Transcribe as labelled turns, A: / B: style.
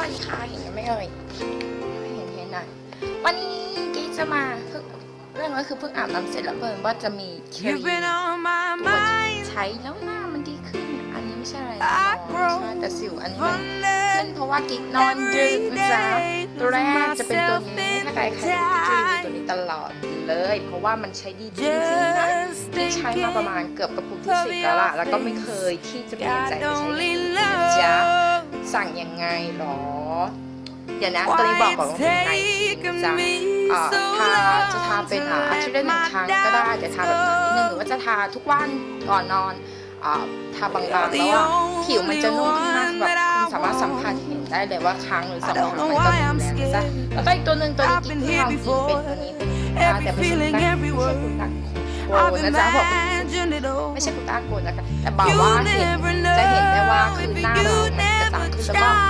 A: วัสดีค่ะเห็นกันไหมเอ่ยเห็นเห็นหน่อยวันนี้กิ๊กจะมาเพิ่งเรื่องก็คือเพิ่งอาบน้ำเสร็จแล้วเพิ่งว่าจะมีครีม
B: You've been on my
A: ตัวที่
B: mind
A: ใช้แล้วหน้ามันดีขึ้น อันนี้ไม่ใช่อะไรนะ
B: I grow
A: ใช่แต่สิวอันนี้มัน
B: fonder
A: ขึ้นเพราะว่ากิ๊กนอนดึกนะจ๊ะตัวแรกจะเป็นตัวนี้ถ้าใครใครดูกิ๊กจะรีวิวตัวนี้ตลอดเลย เพราะว่ามันใช้ดีจริงๆนะ
B: Just
A: ที่ใช้มาประมาณ
B: thinking
A: เกือบกระปุกที่สิบแล้วล่ะแล้วก็ไม่เคยที่จะเปลี่ยนใจ
B: God
A: ไปใช้ สั่งยังไงหรอ เดี๋ยวนะตัวนี้บอกก่อนว่าเป็นไนท์ครีมนะจ๊ะเอ่อทาจะทาเป็นอ่าอาทิตย์ละหนึ่งครั้งก็ได้จะทาแบบหนานิดนึงหรือว่าจะทาทุกวันก่อนนอนอ่าทาบางๆแล้วอะผิวมันจะนุ่มขึ้นมากแบบคุณสามารถสัมผัสเห็นได้เลยว่าครั้งหรือสองครั้งมันก็ดูแลนะจ๊ะแล้วก็อีกตัวหนึ่งตัวนี้กิ๊กที่ลองกินเป็นตัวนี้เป็นอ่าแต่เป็นคุณตักไม่ใช่คุณตักโก
B: I've
A: นะจ๊ะบอก
B: imagined it all
A: ไม่ใช่คุณตาโกนนะคะแต่บอกว่าเห็นจะเห็นได้ว่าคือหน้า